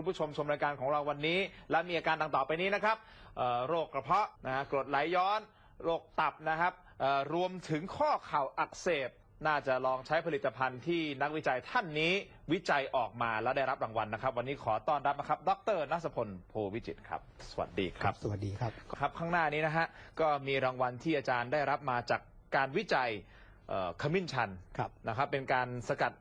คุณผู้ชมชมรายการของเราวันนี้ และมีอาการดังต่อไปนี้นะครับเอ่อโรคกระเพาะนะฮะกรดไหลย้อน โรคตับนะครับเอ่อรวมถึงข้อเข่าอักเสบน่าจะลองใช้ผลิตภัณฑ์ที่นักวิจัยท่านนี้วิจัยออกมาแล้วได้รับรางวัลนะครับ วันนี้ขอต้อนรับนะครับ ดรนัสพลโพวิจิตรครับ สวัสดีครับ สวัสดีครับครับข้างหน้านี้นะฮะก็มีรางวัลที่อาจารย์ได้รับมาจากการวิจัยเอ่อขมิ้นชันครับนะครับเป็นการสกัด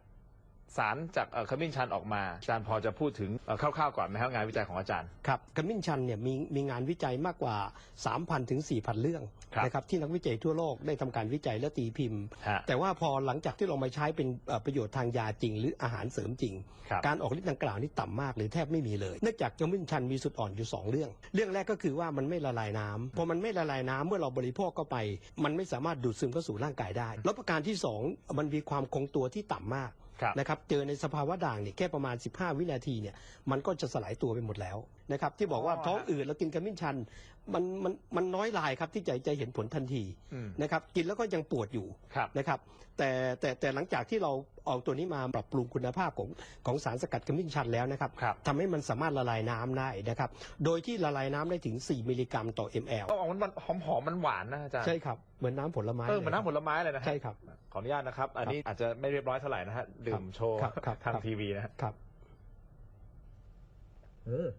สารจากเอ่อขมิ้นชันออกมาอาจารย์พอจะพูดถึงเอ่อคร่าวๆก่อนไหมครับงานวิจัยของอาจารย์ครับขมิ้นชันเนี่ยมีมีงานวิจัยมากกว่า 3,000 ถึง 4,000 เรื่องครับนะครับที่นักวิจัยทั่วโลกได้ทำการวิจัยและตีพิมพ์ฮะแต่ว่าพอหลังจากที่เรามาใช้เป็นเอ่อประโยชน์ทางยาจริง หรืออาหารเสริมจริงครับการออกฤทธิ์ดังกล่าวนี่ต่ำมากหรือแทบไม่มีเลยเนื่องจากขมิ้นชันมีสุดอ่อนอยู่ 2 เรื่อง เรื่องแรกก็คือว่ามันไม่ละลายน้ำพอมันไม่ละลายน้ำเมื่อเราบริโภคเข้าไป มันไม่สามารถดูดซึมเข้าสู่ร่างกายได้ แล้วประการที่สองมันมีความคงตัวที่ต่ำมากครับ นะครับเจอในสภาวะด่างเนี่ยแค่ประมาณ 15 วินาทีเนี่ยมันก็จะสลายตัวไปหมดแล้วนะครับที่บอกว่าอ๋อท้องอืดแล้วกินขมิ้นชันมันมันมันน้อยลายครับที่จะจะเห็นผลทันทีอืมนะครับกินแล้วก็ยังปวดอยู่ครับนะครับแต่แต่แต่หลังจากที่เราเอาตัวนี้มาปรับปรุงคุณภาพของของสารสกัดขมิ้นชันแล้วนะครับครับ ทำให้มันสามารถละลายน้ำได้นะครับ โดยที่ละลายน้ำได้ถึง 4 มิลลิกรัมต่อ ml ก็ออกมันหอมหอมๆมันหวานนะอาจารย์ใช่ครับ เหมือนน้ำผลไม้เออเหมันน้ำผลไม้เลยนะฮะใช่ครับ ขออนุญาตนะครับ อันนี้อาจจะไม่เรียบร้อยเท่าไหร่นะฮะดื่มโชว์ครับครับทางครับ ทีวีนะฮะครับ อืม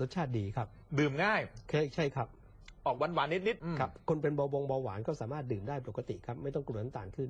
รสชาติดีครับ ดื่มง่าย ใช่ใช่ครับ ออกหวานๆนิดๆอืมครับคนเป็นเบาบงเบาหวานก็สามารถดื่มได้ปกติครับ ไม่ต้องกลัวน้ำตาลขึ้น